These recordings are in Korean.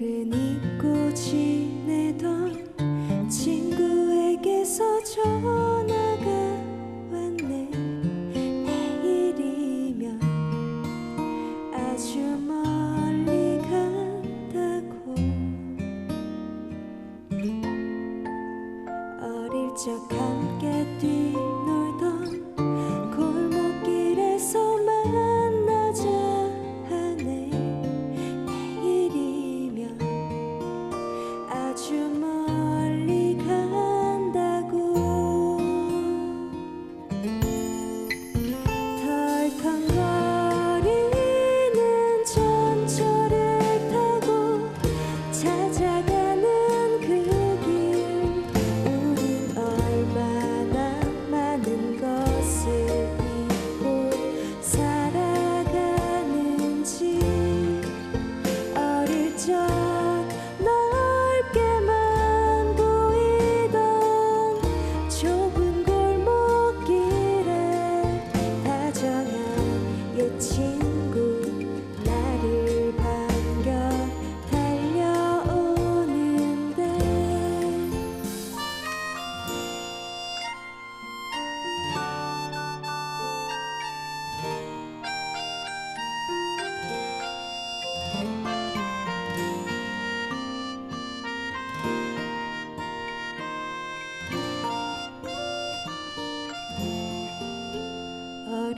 우린 잊고 지내던 친구에게서 전화가 왔네. 내일이면 아주 멀리 간다고. 어릴 적 함께 뛰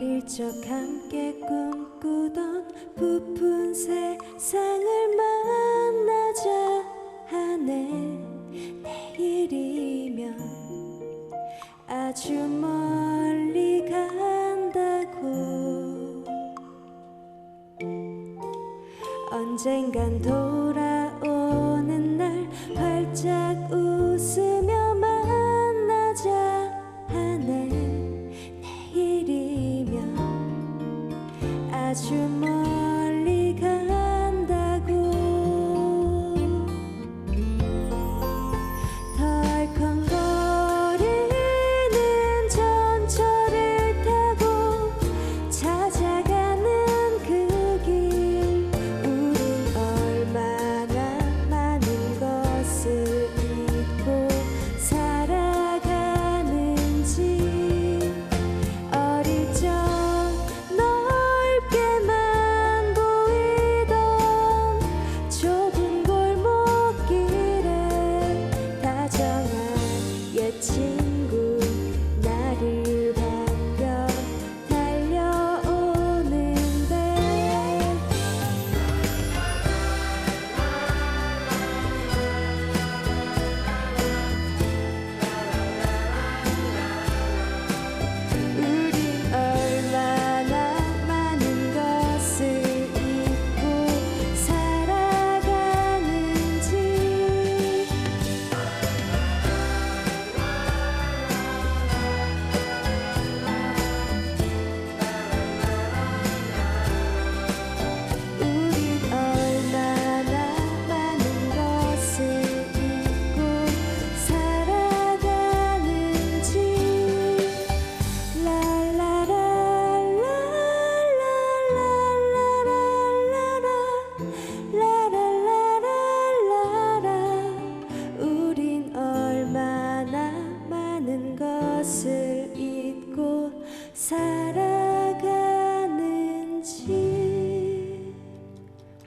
어릴 적 함께 꿈꾸던 부푼 세상을 만나자 하네. 내일이면 아주 멀리 간다고. 언젠간 돌아 that you 千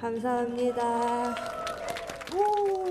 감사합니다. 오!